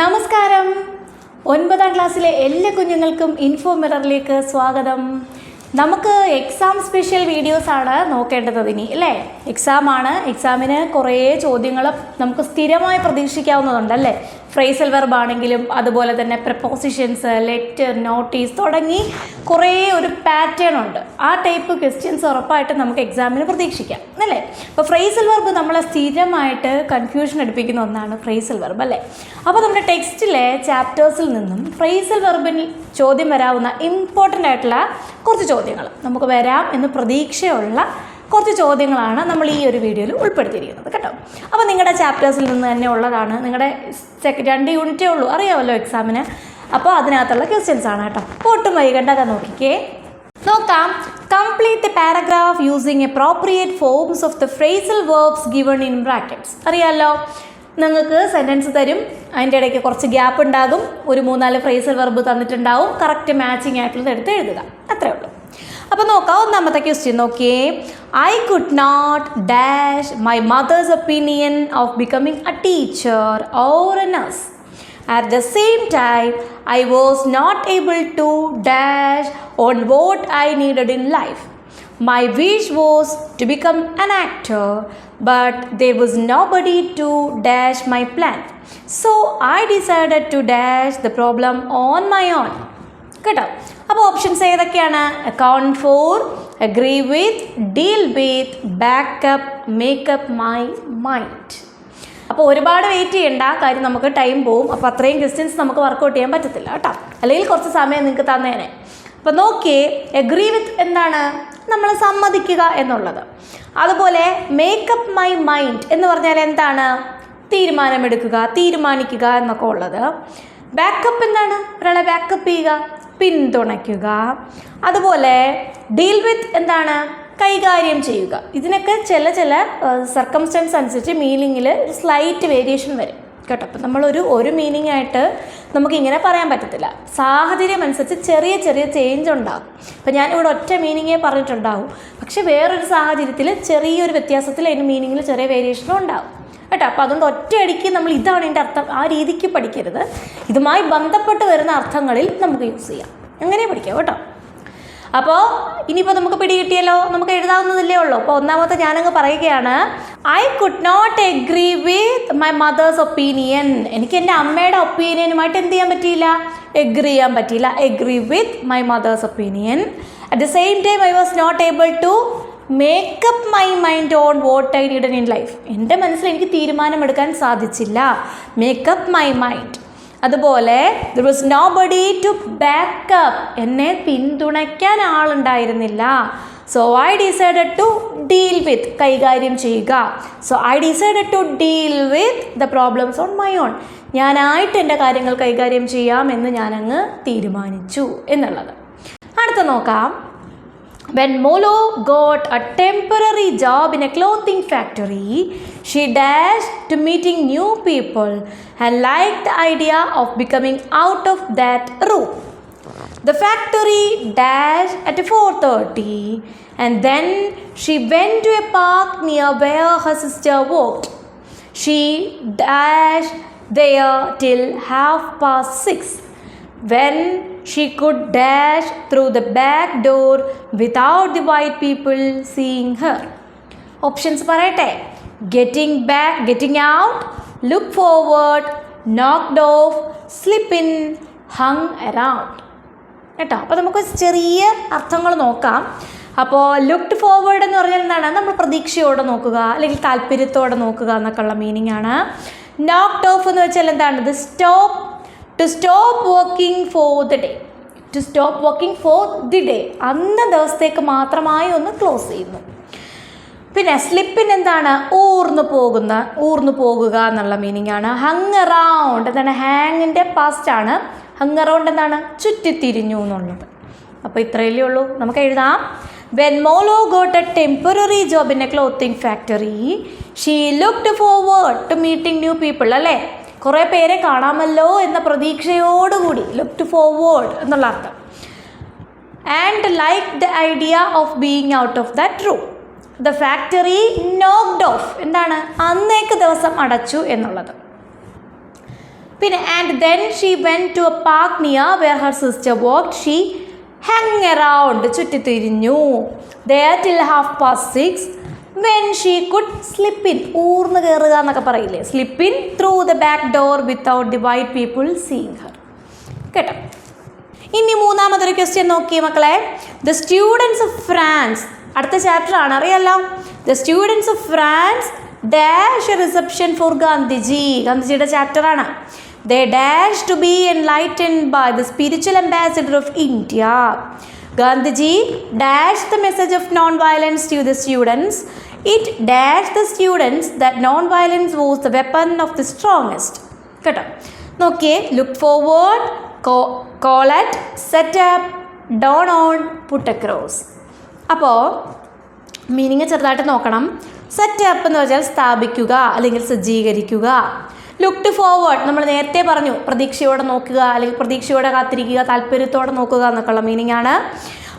നമസ്കാരം. ഒൻപതാം ക്ലാസ്സിലെ എല്ലാ കുഞ്ഞുങ്ങൾക്കും ഇൻഫോ മിററിലേക്ക് സ്വാഗതം. നമുക്ക് എക്സാം സ്പെഷ്യൽ വീഡിയോസ് ആണ് നോക്കേണ്ടത് ഇനി അല്ലേ? എക്സാമാണ് എക്സാമിന് കുറേ ചോദ്യങ്ങൾ നമുക്ക് സ്ഥിരമായി പ്രതീക്ഷിക്കാവുന്നതുണ്ട് അല്ലേ? ഫ്രേസൽ വെർബ് ആണെങ്കിലും അതുപോലെ തന്നെ പ്രപ്പോസിഷൻസ് ലെറ്റർ നോട്ടീസ് തുടങ്ങി കുറേ ഒരു പാറ്റേൺ ഉണ്ട്. ആ ടൈപ്പ് ക്വസ്റ്റ്യൻസ് ഉറപ്പായിട്ട് നമുക്ക് എക്സാമിന് പ്രതീക്ഷിക്കാം. അല്ലേ? അപ്പോൾ ഫ്രേസൽ വെർബ് നമ്മളെ സ്ഥിരമായിട്ട് കൺഫ്യൂഷൻ എടുപ്പിക്കുന്ന ഒന്നാണ് ഫ്രേസൽ വെർബ് അല്ലേ? അപ്പോൾ നമ്മുടെ ടെക്സ്റ്റിലെ ചാപ്റ്റേഴ്സിൽ നിന്നും ഫ്രേസൽ വെർബിൽ ചോദ്യം വരാവുന്ന ഇമ്പോർട്ടന്റ് ആയിട്ടുള്ള കുറച്ച് ചോദ്യങ്ങൾ നമുക്ക് വരാം എന്ന് പ്രതീക്ഷയുള്ള കുറച്ച് ചോദ്യങ്ങളാണ് നമ്മൾ ഈ ഒരു വീഡിയോയിൽ ഉൾപ്പെടുത്തിയിരിക്കുന്നത് കേട്ടോ. അപ്പോൾ നിങ്ങളുടെ ചാപ്റ്റേഴ്സിൽ നിന്ന് തന്നെ ഉള്ളതാണ്. നിങ്ങളുടെ സെക്ക രണ്ട് യൂണിറ്റേ ഉള്ളൂ. അറിയാമല്ലോ എക്സാമിന് അപ്പോൾ അതിനകത്തുള്ള ക്വസ്റ്റ്യൻസ് ആണ് കേട്ടോ. ഒട്ടും വൈകണ്ടത് നോക്കിക്കേ. നോക്കാം. Complete the paragraph using appropriate forms of the phrasal verbs given in brackets അറിയാമല്ലോ നിങ്ങൾക്ക് സെന്റൻസ് തരും. അതിന്റെ ഇടയ്ക്ക് കുറച്ച് ഗ്യാപ്പ് ഉണ്ടാകും. ഒരു മൂന്നാൽ ഫ്രേസൽ വെർബ് തന്നിട്ടുണ്ടാവും. കറക്റ്റ് മാച്ചിങ് ആയിട്ടുള്ളത് എടുത്ത് എഴുതുക. അത്രേ ഉള്ളൂ. അപ്പോൾ നോക്കാം ഒന്നാമത്തെ ക്വസ്റ്റ്യൻ നോക്കിയേ I could not dash my mother's opinion of becoming a teacher or a nurse At the same time, I was not able to dash on what I needed in life. My wish was to become an actor, but there was nobody to dash my plan. So I decided to dash the problem on my own. കേട്ടോ അപ്പോൾ options ഏതൊക്കെയാണ്? Account for agree with deal with back up make up my mind അപ്പോൾ ഒരുപാട് wait ചെയ്യേണ്ട. കാര്യം നമുക്ക് time പോവും. അപ്പോൾ അത്രയും ക്വസ്റ്റ്യൻസ് നമുക്ക് വർക്കൗട്ട് ചെയ്യാൻ പറ്റത്തില്ല. കേട്ടോ? അല്ലെങ്കിൽ കുറച്ച് സമയം നിങ്ങൾക്ക് തന്നേനെ. അപ്പോൾ നോക്കിയേ എഗ്രി വിത്ത് എന്താണ്? നമ്മൾ സമ്മതിക്കുക എന്നുള്ളത്. അതുപോലെ മേക്കപ്പ് മൈ മൈൻഡ് എന്ന് പറഞ്ഞാൽ എന്താണ്? തീരുമാനമെടുക്കുക തീരുമാനിക്കുക എന്നൊക്കെ ഉള്ളത്. ബാക്കപ്പ് എന്താണ്? ഒരാളെ ബാക്കപ്പ് ചെയ്യുക. പിന്തുണയ്ക്കുക. അതുപോലെ ഡീൽ വിത്ത് എന്താണ്? കൈകാര്യം ചെയ്യുക. ഇതിനൊക്കെ ചില ചില സർക്കംസ്റ്റൻസ് അനുസരിച്ച് മീനിങ്ങിൽ ഒരു സ്ലൈറ്റ് വേരിയേഷൻ വരും. കേട്ടോ? അപ്പം നമ്മളൊരു ഒരു മീനിങ് ആയിട്ട് നമുക്കിങ്ങനെ പറയാൻ പറ്റത്തില്ല. സാഹചര്യം അനുസരിച്ച് ചെറിയ ചെറിയ ചേഞ്ച് ഉണ്ടാകും. ഞാൻ ഞാനിവിടെ ഒറ്റ മീനിങ്ങേ പറഞ്ഞിട്ടുണ്ടാവും. പക്ഷെ വേറൊരു സാഹചര്യത്തിൽ ചെറിയൊരു വ്യത്യാസത്തിൽ അതിന് മീനിങ്ങിൽ ചെറിയ വേരിയേഷനും ഉണ്ടാകും കേട്ടോ? അപ്പോൾ അതുകൊണ്ട് ഒറ്റയടിക്ക് നമ്മൾ ഇതാണ് എന്റെ അർത്ഥം. ആ രീതിക്ക് പഠിക്കരുത്. ഇതുമായി ബന്ധപ്പെട്ട് വരുന്ന അർത്ഥങ്ങളിൽ നമുക്ക് യൂസ് ചെയ്യാം. അങ്ങനെ പഠിക്കാം കേട്ടോ. അപ്പോൾ ഇനിയിപ്പോൾ നമുക്ക് പിടികിട്ടിയല്ലോ നമുക്ക് എഴുതാവുന്നതല്ലേ ഉള്ളൂ. അപ്പോൾ ഒന്നാമത്തെ ഞാനങ്ങ് പറയുകയാണ്. I could not agree with my mother's opinion എനിക്ക് എന്റെ അമ്മയുടെ ഒപ്പീനിയനുമായിട്ട് എന്ത് ചെയ്യാൻ പറ്റിയില്ല? എഗ്രി ചെയ്യാൻ പറ്റിയില്ല. Agree with my mother's opinion at the same time I was not able to make up my mind on what I need in life എന്റെ മനസ്സിൽ എനിക്ക് തീരുമാനമെടുക്കാൻ സാധിച്ചില്ല. മേക്കപ്പ് മൈ മൈൻഡ് അതുപോലെ there was nobody to back up എന്നെ പിന്തുണയ്ക്കാൻ ആളുണ്ടായിരുന്നില്ല. So I decided to deal with കൈകാര്യം ചെയ്യുക. So I decided to deal with the problems on my own ഞാനായിട്ട് എന്റെ കാര്യങ്ങൾ കൈകാര്യം ചെയ്യാം എന്ന് ഞാനങ്ങ് തീരുമാനിച്ചു എന്നുള്ളത്. അടുത്ത നോക്കാം. When Molo got a temporary job in a clothing factory, she dashed to meeting new people and liked the idea of becoming out of that room. The factory dashed at 4:30 and then she went to a park near where her sister worked. She dashed there till half past 6 when she could dash through the back door without the white people seeing her. Options പറയട്ടെ. Getting back getting out look forward knocked off slip in hung around കേട്ടോ? അപ്പോൾ നമുക്ക് ചെറിയ അർത്ഥങ്ങൾ നോക്കാം. അപ്പോൾ looked forward എന്ന് പറഞ്ഞാൽ എന്താണ്? നമ്മൾ പ്രതീക്ഷയോടെ നോക്കുക അല്ലെങ്കിൽ താല്പര്യത്തോടെ നോക്കുക എന്നൊക്കെ ഉള്ള മീനിങ് ആണ്. നോക്ക്ഡ് ഓഫ് എന്ന് വെച്ചാൽ എന്താണ്? ഇത് stop to stop working for the day to stop working for the day അന്ന ദിവസത്തേക്ക് മാത്രമായി ഒന്ന് ക്ലോസ് ചെയ്യുന്നു. പിന്നെ സ്ലിപ്പിന് എന്താണ്? ഊർന്നു പോകുന്ന ഊർന്നു പോകുക എന്നുള്ള മീനിങ് ആണ്. ഹങ് അറൗണ്ട് എന്താണ്? ഹാങ്ങിന്റെ പാസ്റ്റ് ആണ്. ഹങ് അറൗണ്ട് എന്താണ്? ചുറ്റിത്തിരിഞ്ഞു എന്നുള്ളത്. അപ്പോൾ ഇത്രയല്ലേ ഉള്ളൂ. നമുക്ക് എഴുതാം. When Molo got a temporary job in a clothing factory she looked forward to meeting new people അല്ലേ? കുറേ പേരെ കാണാമല്ലോ എന്ന പ്രതീക്ഷയോടുകൂടി ലുക്ക് ടു ഫോർവേഡ് എന്നുള്ള അർത്ഥം. And like the idea of being out of that room the factory knocked off എന്താണ്? അന്നേക്ക് ദിവസം അടച്ചു എന്നുള്ളത്. പിന്നെ and then she went to a park near where her sister work she hang around ചുറ്റിത്തിരിഞ്ഞു. There till half past six when she could slip in ഊർന്ന് കയറുക എന്നൊക്കെ പറയില്ലേ? Slip in through the back door without the white people seeing her കേട്ടോ? ഇനി മൂന്നാമതൊരു question നോക്കിയേ മക്കളെ. The students of France അടുത്ത chapter ആണ് അറിയാലോ? The students of France dash reception for Gandhiji ഗാന്ധിജിയുടെ ചാപ്റ്റർ ആണ്. They dash to be enlighten by the spiritual ambassador of India Gandhiji dash the message of non violence to the students it dash the students that non violence was the weapon of the strongest കേട്ടോ? നോക്കിയേ look forward call at set up dawn on put across അപ്പോൾ meaning ചെറുതായിട്ട് നോക്കണം. Set setup എന്ന് വെച്ചാൽ സ്ഥാപിക്കുക അല്ലെങ്കിൽ സജ്ജീകരിക്കുക. Look to forward നമ്മൾ നേരത്തെ പറഞ്ഞു പ്രതീക്ഷയോടെ നോക്കുക അല്ലെങ്കിൽ പ്രതീക്ഷയോടെ കാത്തിരിക്കുക താല്പര്യത്തോടെ നോക്കുക എന്നൊക്കെയുള്ള മീനിങ് ആണ്.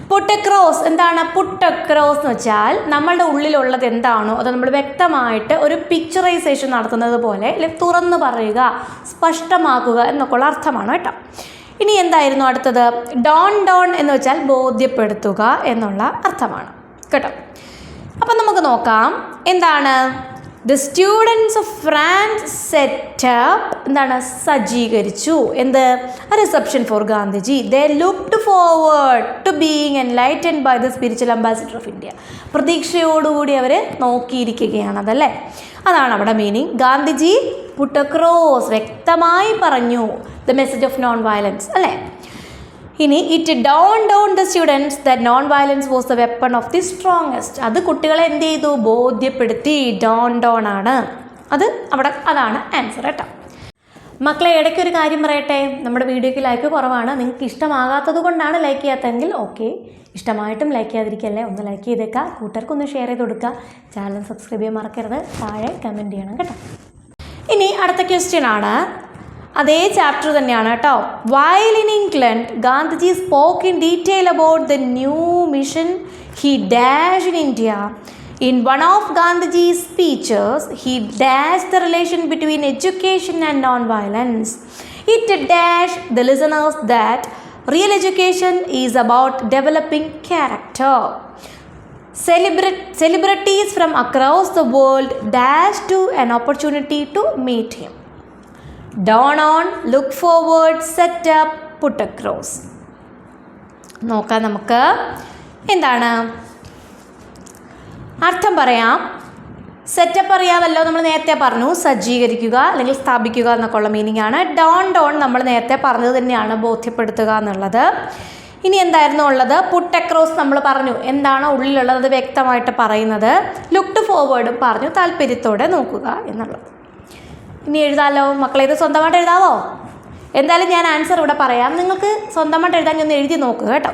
പുട്ടക്രോസ് എന്താണ് പുട്ടക്രോസ് എന്ന് വെച്ചാൽ നമ്മളുടെ ഉള്ളിലുള്ളത് എന്താണോ അത് നമ്മൾ വ്യക്തമായിട്ട് ഒരു പിക്ചറൈസേഷൻ നടത്തുന്നത് പോലെ അല്ലെങ്കിൽ തുറന്നു പറയുക സ്പഷ്ടമാക്കുക എന്നൊക്കെയുള്ള അർത്ഥമാണ് കേട്ടോ. ഇനി എന്തായിരുന്നു അടുത്തത്? ഡോൺ ഡോൺ എന്ന് വെച്ചാൽ ബോധ്യപ്പെടുത്തുക എന്നുള്ള അർത്ഥമാണ്. കേട്ടോ. അപ്പം നമുക്ക് നോക്കാം. എന്താണ്? The students of France set up എന്താണ് സജ്ജീകരിച്ചു. എന്ത്? Reception for Gandhiji the look to forward to being enlightened by the spiritual ambassador of India പ്രതീക്ഷയോടുകൂടി അവർ നോക്കിയിരിക്കുകയാണ് അതല്ലേ? അതാണ് അവിടെ മീനിങ് ഗാന്ധിജി പുട്ടക്രോസ് വ്യക്തമായി പറഞ്ഞു the message of non violence അല്ലേ? ഇനി it down down the students the non violence was the weapon of the strongest അത് കുട്ടികളെ എന്ത് ചെയ്തു? ബോധ്യപ്പെടുത്തി. ഡൗൺ ഡൗൺ ആണ്. അത് അവിടെ അതാണ് ആൻസർ കേട്ടോ. മക്കളെ ഇടയ്ക്ക് ഒരു കാര്യം പറയട്ടെ? നമ്മുടെ വീഡിയോയ്ക്ക് ലൈക്ക് കുറവാണ്. നിങ്ങൾക്ക് ഇഷ്ടമാകാത്തത് കൊണ്ടാണ് ലൈക്ക് ചെയ്യാത്തതെങ്കിൽ ഓക്കെ ഇഷ്ടമായിട്ടും ലൈക്ക് ചെയ്യാതിരിക്കല്ലേ? ഒന്ന് ലൈക്ക് ചെയ്തേക്കുക കൂട്ടർക്കൊന്ന് ഷെയർ ചെയ്ത് കൊടുക്കുക ചാനൽ സബ്സ്ക്രൈബ് ചെയ്യാൻ മറക്കരുത്. താഴെ കമന്റ് ചെയ്യണം കേട്ടോ. ഇനി അടുത്ത ക്വസ്റ്റ്യൻ ആണ്. അതേ ചാപ്റ്റർ തന്നെയാണ് കേട്ടോ. While in England Gandhiji spoke in detail about the new mission he dash in India in one of Gandhiji speeches he dash the relation between education and non violence it dash the listeners that real education is about developing character Celebra- celebrities from across the world dash to an opportunity to meet him. On look forward up, put across. നോക്കാം നമുക്ക്. എന്താണ്? അർത്ഥം പറയാം. Setup അറിയാമല്ലോ നമ്മൾ നേരത്തെ പറഞ്ഞു. സജ്ജീകരിക്കുക അല്ലെങ്കിൽ സ്ഥാപിക്കുക എന്നൊക്കെ ഉള്ള മീനിങ് ആണ്. ഡോൺ ഡോൺ നമ്മൾ നേരത്തെ പറഞ്ഞത് തന്നെയാണ് ബോധ്യപ്പെടുത്തുക എന്നുള്ളത്. ഇനി എന്തായിരുന്നു ഉള്ളത്? പുട്ട് അക്രോസ് നമ്മൾ പറഞ്ഞു. എന്താണോ ഉള്ളിലുള്ളത്? വ്യക്തമായിട്ട് പറയുന്നത്. ലുക്ക്ഡ് ഫോർവേഡും പറഞ്ഞു. താല്പര്യത്തോടെ നോക്കുക എന്നുള്ളത്. ഇനി എഴുതാലോ മക്കളെ ഇത് സ്വന്തമായിട്ട് എഴുതാവോ എന്തായാലും ഞാൻ ആൻസർ ഇവിടെ പറയാം നിങ്ങൾക്ക് സ്വന്തമായിട്ട് എഴുതാൻ ഒന്ന് എഴുതി നോക്കുക കേട്ടോ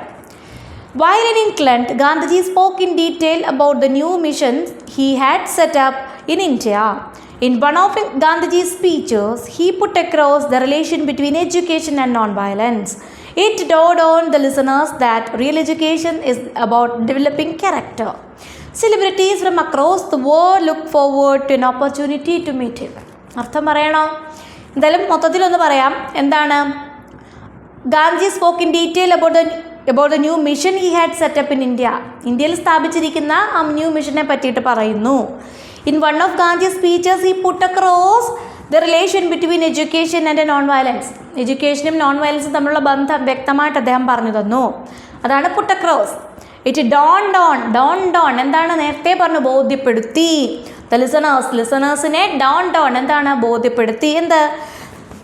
While in England, Gandhiji spoke in detail about the new missions he had set up in India. In one of Gandhiji's speeches, he put across the relation between education and non-violence. It dawned on the listeners that real education is about developing character. Celebrities from across the world look forward to an opportunity to meet him. അർത്ഥം പറയണോ? എന്തായാലും മൊത്തത്തിലൊന്ന് പറയാം. എന്താണ്? Gandhi spoke in detail about the about the new mission he had set up in India ഇന്ത്യയിൽ സ്ഥാപിച്ചിരിക്കുന്ന ആ new മിഷനെ പറ്റിയിട്ട് പറയുന്നു. In one of Gandhi speeches he put across the relation between education and non violence എഡ്യൂക്കേഷനും non വയലൻസും തമ്മിലുള്ള ബന്ധം വ്യക്തമായിട്ട് അദ്ദേഹം പറഞ്ഞു തന്നു. അതാണ് put across it dawn dawn dawn dawn എന്താണ്? നേരത്തെ പറഞ്ഞു ബോധ്യപ്പെടുത്തി. ദ ലിസണേഴ്സ് ലിസണേഴ്സിനെ ഡോൺ ഡോൺ എന്താണ് ബോധ്യപ്പെടുത്തി? എന്ത്?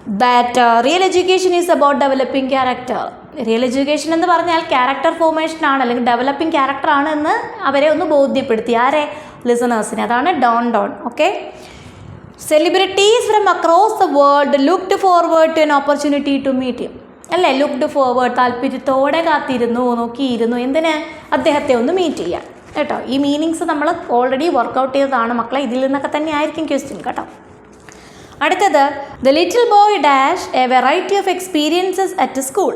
That real education is about developing character real education എന്ന് പറഞ്ഞാൽ ക്യാരക്ടർ ഫോർമേഷൻ ആണ് അല്ലെങ്കിൽ ഡെവലപ്പിംഗ് ക്യാരക്ടർ ആണ് എന്ന് അവരെ ഒന്ന് ബോധ്യപ്പെടുത്തി. ആരെ? ലിസണേഴ്സിനെ. അതാണ് Don Don. Okay celebrities from across the world looked forward to an opportunity to meet അല്ലേ? ലുക്ക്ഡ് ഫോർവേഡ് താല്പര്യത്തോടെ കാത്തിരുന്നു നോക്കിയിരുന്നു. എന്തിന്? അദ്ദേഹത്തെ ഒന്ന് മീറ്റ് ചെയ്യാൻ. കേട്ടോ ഈ മീനിങ്സ് നമ്മൾ ഓൾറെഡി വർക്കൗട്ട് ചെയ്തതാണ് മക്കളെ. ഇതിൽ നിന്നൊക്കെ തന്നെ ആയിരിക്കും ക്വസ്റ്റ്യൻ കേട്ടോ. അടുത്തത് the little boy dash a variety of experiences at school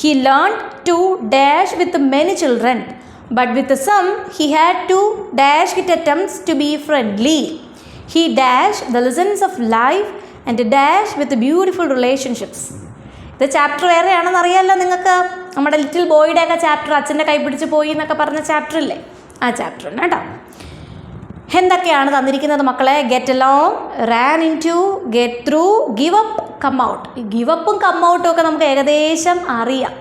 he learn to dash with many children but with some he had to dash hit attempts to be friendly he dash the lessons of life and dash with beautiful relationships ഇത് chapter വേറെയാണെന്ന് അറിയാമല്ലോ നിങ്ങൾക്ക്? നമ്മുടെ little ബോയുടെ ഒക്കെ chapter അച്ഛന്റെ കൈപിടിച്ച് പോയി എന്നൊക്കെ പറഞ്ഞ ചാപ്റ്റർ ഇല്ലേ? ആ ചാപ്റ്ററിന് കേട്ടോ. എന്തൊക്കെയാണ് തന്നിരിക്കുന്നത് മക്കളെ? Get along ran in to get through give up come out give അപ്പും come ഔട്ടും ഒക്കെ നമുക്ക് ഏകദേശം അറിയാം.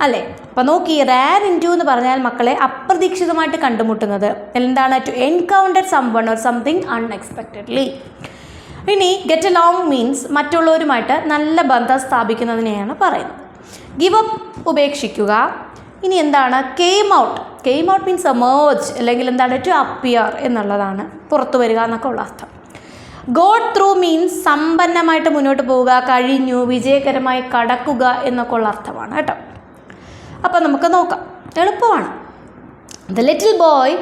അല്ലേ? അപ്പോൾ നോക്കി റാൻ ഇൻ ടു എന്ന് പറഞ്ഞാൽ മക്കളെ അപ്രതീക്ഷിതമായിട്ട് കണ്ടുമുട്ടുന്നത്. എന്താണ്? To encounter some one or something unexpectedly ഇനി ഗെറ്റ് അലോങ് മീൻസ് മറ്റുള്ളവരുമായിട്ട് നല്ല ബന്ധം സ്ഥാപിക്കുന്നതിനെയാണ് പറയുന്നത്. ഗിവ് അപ്പ് ഉപേക്ഷിക്കുക. ഇനി എന്താണ്? Came out came out means emerge അല്ലെങ്കിൽ എന്താണ് ടു അപ്പിയർ എന്നുള്ളതാണ്. പുറത്തു വരിക എന്നൊക്കെ ഉള്ള അർത്ഥം. ഗോഡ് ത്രൂ മീൻസ് സമ്പന്നമായിട്ട് മുന്നോട്ട് പോവുക കഴിഞ്ഞു വിജയകരമായി കടക്കുക എന്നൊക്കെ ഉള്ള അർത്ഥമാണ് കേട്ടോ. അപ്പം നമുക്ക് നോക്കാം. എളുപ്പമാണ്. The little boy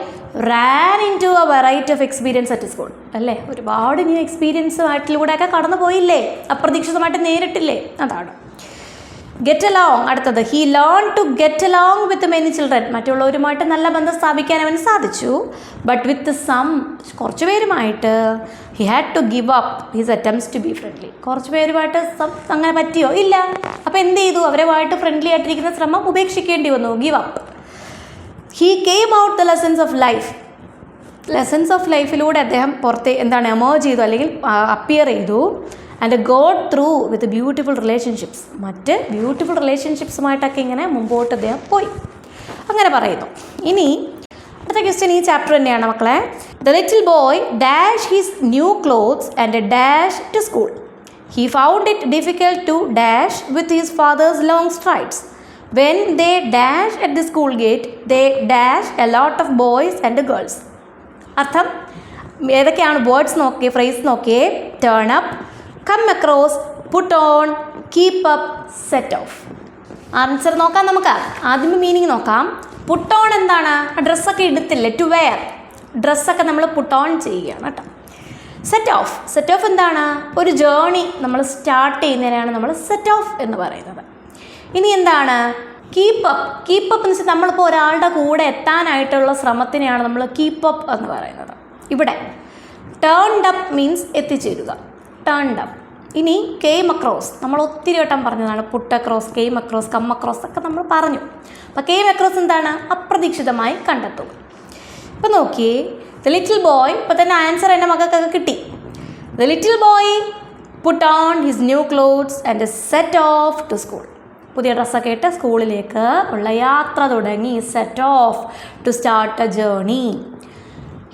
ran in to a variety of experience at school അല്ലേ? ഒരുപാട് ന്യൂ എക്സ്പീരിയൻസ് ആയിട്ടിലൂടെയൊക്കെ കടന്നു പോയില്ലേ അപ്രതീക്ഷിതമായിട്ട് നേരിട്ടില്ലേ? അതാണ്. ഗെറ്റ് അലോങ് അടുത്തത് he learn to get along with many children മറ്റുള്ളവരുമായിട്ട് നല്ല ബന്ധം സ്ഥാപിക്കാൻ അവന് സാധിച്ചു. ബട്ട് വിത്ത് സം കുറച്ച് പേരുമായിട്ട് he had to give up his attempts to be friendly കുറച്ച് പേരുമായിട്ട് സം- അങ്ങനെ പറ്റിയോ? ഇല്ല. അപ്പോൾ എന്ത് ചെയ്തു? അവരുമായിട്ട് ഫ്രണ്ട്ലി ആയിട്ടിരിക്കുന്ന ശ്രമം ഉപേക്ഷിക്കേണ്ടി വന്നു. Give up he came out the lessons of life lessons of ലൈഫിലൂടെ അദ്ദേഹം പുറത്തെ എന്താണ് എമേർജ് ചെയ്തു അല്ലെങ്കിൽ അപ്പിയർ ചെയ്തു. And got through with beautiful relationships മറ്റ് ബ്യൂട്ടിഫുൾ റിലേഷൻഷിപ്സുമായിട്ടൊക്കെ ഇങ്ങനെ മുമ്പോട്ട് അദ്ദേഹം പോയി. അങ്ങനെ പറയുന്നു. ഇനി അടുത്ത ക്വസ്റ്റ്യൻ ഈ ചാപ്റ്റർ തന്നെയാണ് മക്കളെ. The little boy dash his new clothes and dash to school he found it difficult to dash with his father's long strides when they dash at the school gate they dash a lot of boys and girls അർത്ഥം ഏതൊക്കെയാണ് words നോക്കിയേ phrase നോക്കിയേ turn up come across put on keep up set off answer നോക്കാം നമുക്ക്. ആദ്യം meaning നോക്കാം. Put on എന്താണ്? ഡ്രസ്സൊക്കെ എടുത്തില്ലേ? ടു വെയർ ഡ്രസ്സൊക്കെ നമ്മൾ പുട്ട് ഓൺ ചെയ്യുകയാണ് കേട്ടോ. സെറ്റ് ഓഫ് സെറ്റ് ഓഫ് എന്താണ്? ഒരു ജേണി നമ്മൾ സ്റ്റാർട്ട് ചെയ്യുന്നതിനാണ് നമ്മൾ സെറ്റ് ഓഫ് എന്ന് പറയുന്നത്. ഇനി എന്താണ്? കീപ്പ് അപ്പ് കീപ്പ് അപ്പ് എന്ന് വെച്ചാൽ നമ്മളിപ്പോൾ ഒരാളുടെ കൂടെ എത്താനായിട്ടുള്ള ശ്രമത്തിനെയാണ് നമ്മൾ കീപ്പ് അപ്പ് എന്ന് പറയുന്നത്. ഇവിടെ ടേൺഡ് അപ്പ് മീൻസ് എത്തിച്ചേരുക. അപ്പ് ഇനി കെയിം അക്രോസ് നമ്മൾ ഒത്തിരി വട്ടം പറഞ്ഞതാണ് put across came across come across ഒക്കെ നമ്മൾ പറഞ്ഞു. അപ്പോൾ കെയിം അക്രോസ് എന്താണ്? അപ്രതീക്ഷിതമായി കണ്ടെത്തുക. ഇപ്പം നോക്കിയേ ദ ലിറ്റിൽ ബോയ് ഇപ്പോൾ തന്നെ ആൻസർ എന്റെ മകൾക്കൊക്കെ കിട്ടി. The little boy put on his new clothes and set off to school പുതിയ ഡ്രസ്സൊക്കെ ഇട്ട് സ്കൂളിലേക്ക് ഉള്ള യാത്ര തുടങ്ങി set off to start a journey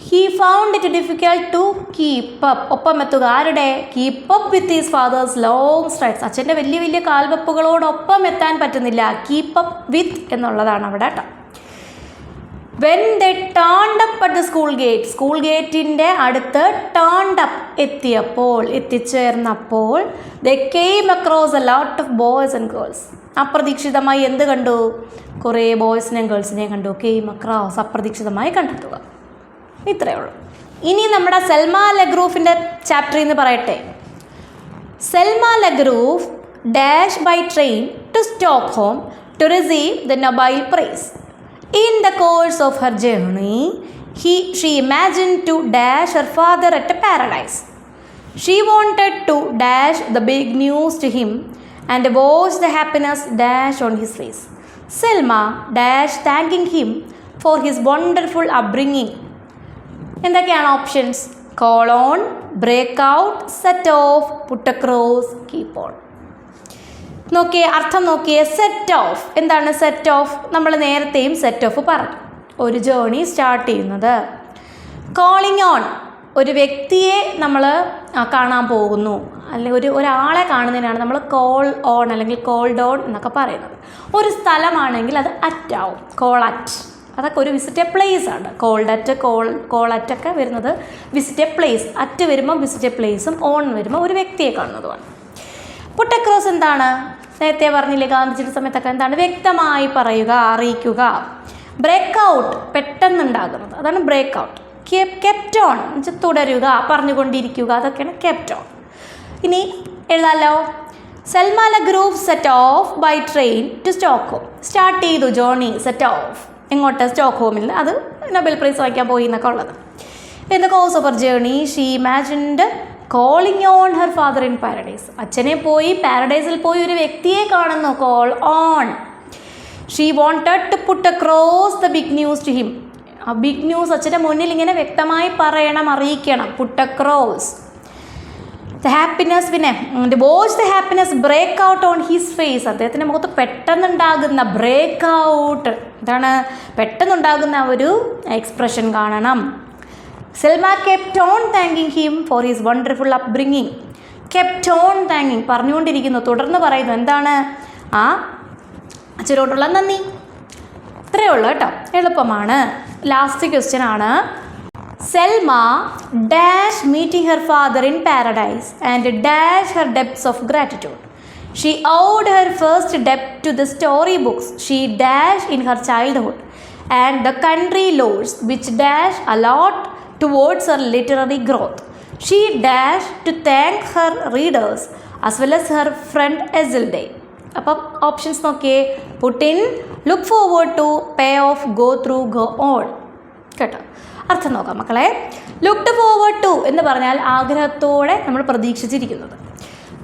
he found it difficult to keep up ഒപ്പം എത്തുക ആരുടെ? Keep up with his father's long strides അച്ഛന്റെ വലിയ വലിയ കാൽവെപ്പുകളോടൊപ്പം എത്താൻ പറ്റുന്നില്ല. കീപ്പ് അപ്പ് വിത്ത് എന്നുള്ളതാണ് അവിടെ കേട്ടോ. When the turned up at the school gate school ഗേറ്റിന്റെ അടുത്ത് ടേൺഡ് അപ്പ് എത്തിയപ്പോൾ എത്തിച്ചേർന്നപ്പോൾ the came across a lot of boys and girls അപ്രതീക്ഷിതമായി എന്ത് കണ്ടു? കുറേ ബോയ്സിനെയും ഗേൾസിനെയും കണ്ടു. കെയിം അക്രോസ് അപ്രതീക്ഷിതമായി കണ്ടെത്തുക. ഇത്രയേ ഉള്ളൂ. ഇനി നമ്മുടെ സെൽമ ലഗ്രൂഫിന്റെ ചാപ്റ്റർ എന്ന് പറയട്ടെ. Selma Lagerlof dash by train to Stockholm to receive the Nobel prize in the course of her journey he she imagine to dash her father at a paradise she wanted to dash the big news to him and watch the happiness dash on his face Selma dash thanking him for his wonderful upbringing എന്തൊക്കെയാണ് options call on break out set off put cross keep on നോക്കിയേ അർത്ഥം നോക്കിയേ set off എന്താണ് set off നമ്മൾ നേരത്തെയും set off പറഞ്ഞു. ഒരു journey start ചെയ്യുന്നത്. കോളിംഗ് ഓൺ ഒരു വ്യക്തിയെ നമ്മൾ കാണാൻ പോകുന്നു. അല്ലെങ്കിൽ ഒരു ഒരാളെ കാണുന്നതിനാണ് നമ്മൾ കോൾ ഓൺ അല്ലെങ്കിൽ കോൾഡ് ഓൺ എന്നൊക്കെ പറയുന്നത്. ഒരു സ്ഥലമാണെങ്കിൽ അത് അറ്റ് ആവും. കോൾ അറ്റ് അതൊക്കെ ഒരു വിസിറ്റ് എ പ്ലേസ് ആണ്. കോൾഡ് അറ്റ് കോൾ കോൾ അറ്റൊക്കെ വരുന്നത് വിസിറ്റ് എ പ്ലേസ് അറ്റ് വരുമ്പോൾ വിസിറ്റ് എ പ്ലേസും ഓൺ വരുമ്പോൾ ഒരു വ്യക്തിയെ കാണുന്നതുമാണ്. പുട്ടക്രോസ് എന്താണ്? നേരത്തെ പറഞ്ഞില്ലേ ഗാന്ധിജിയുടെ സമയത്തൊക്കെ എന്താണ്? വ്യക്തമായി പറയുക അറിയിക്കുക. ബ്രേക്ക് ഔട്ട് പെട്ടെന്നുണ്ടാകുന്നത്. അതാണ് ബ്രേക്ക് ഔട്ട് കെപ്റ്റ് ഓൺ എന്നുവെച്ചാൽ തുടരുക പറഞ്ഞുകൊണ്ടിരിക്കുക. അതൊക്കെയാണ് കെപ്റ്റ് ഓൺ ഇനി എഴുതാലോ. Selma Lagerlof set off by train to Stockholm start ചെയ്തു ജോണി സെറ്റ് ഓഫ് എങ്ങോട്ട് സ്റ്റോക്ക്ഹോമിൽ അത് നൊബേൽ പ്രൈസ് വാങ്ങിക്കാൻ പോയി എന്നൊക്കെ ഉള്ളത്. In the course of her journey she imagined calling on her father in paradise അച്ഛനെ പോയി പാരഡൈസിൽ പോയി ഒരു വ്യക്തിയെ കാണുന്നു call on she wanted to put across the big news to him ആ ബിഗ് ന്യൂസ് അച്ഛന്റെ മുന്നിൽ ഇങ്ങനെ വ്യക്തമായി പറയണം അറിയിക്കണം. പുട്ട് അക്രോസ് ദ ഹാപ്പിനെസ് പിന്നെ watch the happiness break out on his face അദ്ദേഹത്തിന്റെ മുഖത്ത് പെട്ടെന്നുണ്ടാകുന്ന ബ്രേക്ക് ഔട്ട് എന്താണ് പെട്ടെന്നുണ്ടാകുന്ന ഒരു എക്സ്പ്രഷൻ കാണണം. Selma kept on thanking him for his wonderful upbringing kept on thanking പറഞ്ഞുകൊണ്ടിരിക്കുന്നു തുടർന്ന് പറയുന്നു എന്താണ്? ആ അച്ഛനോടുള്ള നന്ദി. ഇത്രയേ ഉള്ളൂ കേട്ടോ എളുപ്പമാണ്. ലാസ്റ്റ് ക്വസ്റ്റ്യൻ ആണ്. Selma dash meeting her father in paradise and dash her debts of gratitude she owed her first debt to the story books she dash in her childhood and the country lords which dash a lot towards her literary growth she dash to thank her readers as well as her friend എസിൽ day അപ്പം options നോക്കിയേ put in look forward to pay off go through go on കേട്ടോ അർത്ഥം നോക്കാം മക്കളെ. Looked forward to എന്ന് പറഞ്ഞാൽ ആഗ്രഹത്തോടെ നമ്മൾ പ്രതീക്ഷിച്ചിരിക്കുന്നത്.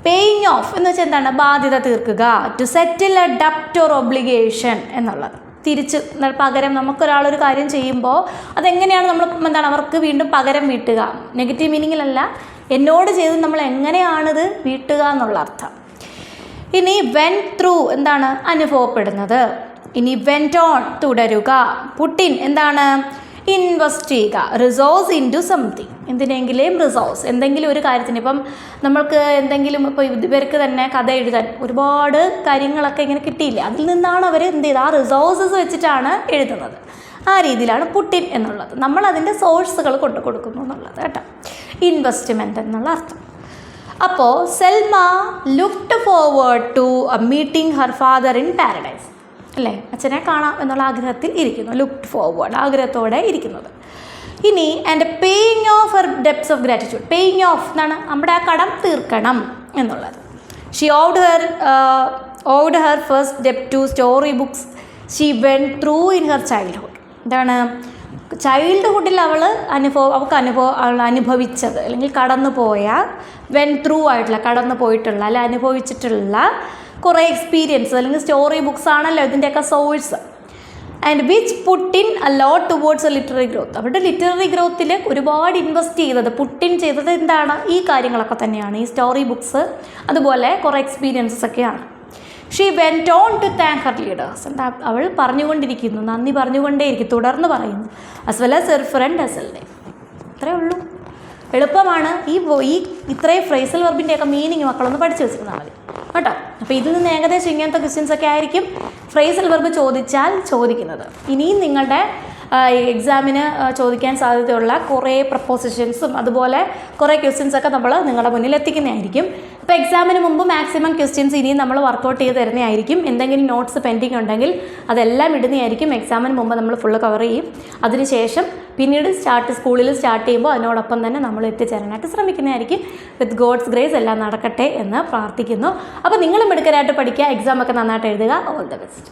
പേയിങ് ഓഫ് എന്ന് വെച്ചാൽ എന്താണ്? ബാധ്യത തീർക്കുക. ടു സെറ്റിൽ എ ഡപ്റ്റ് ഓർ ഒബ്ലിഗേഷൻ എന്നുള്ളത്. തിരിച്ച് പകരം നമുക്കൊരാളൊരു കാര്യം ചെയ്യുമ്പോൾ അതെങ്ങനെയാണ് നമ്മൾ എന്താണ്? അവർക്ക് വീണ്ടും പകരം വീട്ടുക. നെഗറ്റീവ് മീനിങ്ങിലല്ല എന്നോട് ചെയ്ത് നമ്മൾ എങ്ങനെയാണിത് വീട്ടുക എന്നുള്ള അർത്ഥം. ഇനി വെൻ ത്രൂ എന്താണ്? അനുഭവപ്പെടുന്നത്. ഇനി വെന്റ് ഓൺ തുടരുക. പുട്ടിൻ എന്താണ്? ഇൻവെസ്റ്റ് ചെയ്യുക. റിസോഴ്സ് ഇൻ ടു സംതിങ് എന്തിനെങ്കിലും റിസോഴ്സ് എന്തെങ്കിലും ഒരു കാര്യത്തിന് ഇപ്പം നമ്മൾക്ക് എന്തെങ്കിലും ഇപ്പോൾ ഇവർക്ക് തന്നെ കഥ എഴുതാൻ ഒരുപാട് കാര്യങ്ങളൊക്കെ ഇങ്ങനെ കിട്ടിയില്ല? അതിൽ നിന്നാണ് അവർ എന്ത് ചെയ്ത് ആ റിസോഴ്സസ് വെച്ചിട്ടാണ് എഴുതുന്നത്. ആ രീതിയിലാണ് പുട്ടിൻ എന്നുള്ളത്. നമ്മൾ അതിന്റെ സോഴ്സുകൾ കൊണ്ടു കൊടുക്കുന്നു എന്നുള്ളത് കേട്ടോ. ഇൻവെസ്റ്റ്മെന്റ് എന്നുള്ള അർത്ഥം. അപ്പോൾ Selma looked forward to meeting her father in paradise അല്ലേ? അച്ഛനെ കാണാം എന്നുള്ള ആഗ്രഹത്തിൽ ഇരിക്കുന്നു. ലുക്ക് ഫോർവേഡ് ആഗ്രഹത്തോടെ ഇരിക്കുന്നത്. ഇനി and paying off her debts of gratitude paying off എന്നാണ് നമ്മുടെ ആ കടം തീർക്കണം എന്നുള്ളത്. She owed her owed her first debt to story books she went through in her childhood എന്താണ് ചൈൽഡ്ഹുഡിൽ അവൾ അനുഭവം അവൾക്ക് അനുഭവം അവൾ അനുഭവിച്ചത്. അല്ലെങ്കിൽ കടന്നു പോയ വെൻ ത്രൂ ആയിട്ടുള്ള കടന്നു പോയിട്ടുള്ള അല്ലെ അനുഭവിച്ചിട്ടുള്ള കുറേ എക്സ്പീരിയൻസ് അല്ലെങ്കിൽ സ്റ്റോറി ബുക്സ് ആണല്ലോ ഇതിന്റെയൊക്കെ source and which put in a lot towards literary growth literary literary ഗ്രോത്തിൽ ഒരുപാട് ഇൻവെസ്റ്റ് ചെയ്തത് പുട്ടിൻ ചെയ്തത് എന്താണ്? ഈ കാര്യങ്ങളൊക്കെ തന്നെയാണ് ഈ സ്റ്റോറി ബുക്സ് അതുപോലെ കുറേ എക്സ്പീരിയൻസസ് ഒക്കെയാണ്. She went on to thank her leaders എന്താ അവൾ പറഞ്ഞുകൊണ്ടിരിക്കുന്നു നന്ദി പറഞ്ഞുകൊണ്ടേയിരിക്കും തുടർന്ന് പറയുന്നു. As well as her friend as elder അത്രേ ഉള്ളൂ. എളുപ്പമാണ് ഈ ഈ ഇത്രയും ഫ്രേസൽ വെർബിന്റെയൊക്കെ മീനിങ് മക്കളൊന്ന് പഠിച്ചു വെച്ചിരുന്നാൽ മതി. കേട്ടോ? അപ്പോൾ ഇതിൽ നിന്ന് ഏകദേശം ഇങ്ങനത്തെ ക്വസ്റ്റ്യൻസ് ഒക്കെ ആയിരിക്കും ഫ്രേസൽ വെർബ് ചോദിച്ചാൽ ചോദിക്കുന്നത്. ഇനിയും നിങ്ങളുടെ എക്സാമിന് ചോദിക്കാൻ സാധ്യതയുള്ള കുറേ പ്രപ്പോസിഷൻസും അതുപോലെ കുറേ ക്വസ്റ്റ്യൻസൊക്കെ നമ്മൾ നിങ്ങളുടെ മുന്നിൽ എത്തിക്കുന്നതായിരിക്കും. അപ്പോൾ എക്സാമിന് മുമ്പ് മാക്സിമം ക്വസ്റ്റ്യൻസ് ഇനിയും നമ്മൾ വർക്കൗട്ട് ചെയ്ത് തരുന്നതായിരിക്കും. എന്തെങ്കിലും നോട്ട്സ് പെൻഡിങ് ഉണ്ടെങ്കിൽ അതെല്ലാം ഇടുന്നതായിരിക്കും എക്സാമിന് മുമ്പ് നമ്മൾ ഫുള്ള് കവർ ചെയ്യും. അതിനുശേഷം പിന്നീട് സ്റ്റാർട്ട് സ്കൂളിൽ സ്റ്റാർട്ട് ചെയ്യുമ്പോൾ അതിനോടൊപ്പം തന്നെ നമ്മൾ എത്തിച്ചേരാനായിട്ട് ശ്രമിക്കുന്നതായിരിക്കും. വിത്ത് ഗോഡ്സ് ഗ്രേസ് എല്ലാം നടക്കട്ടെ എന്ന് പ്രാർത്ഥിക്കുന്നു. അപ്പോൾ നിങ്ങളും മിടുക്കരായിട്ട് പഠിക്കുക എക്സാമൊക്കെ നന്നായിട്ട് എഴുതുക. All the best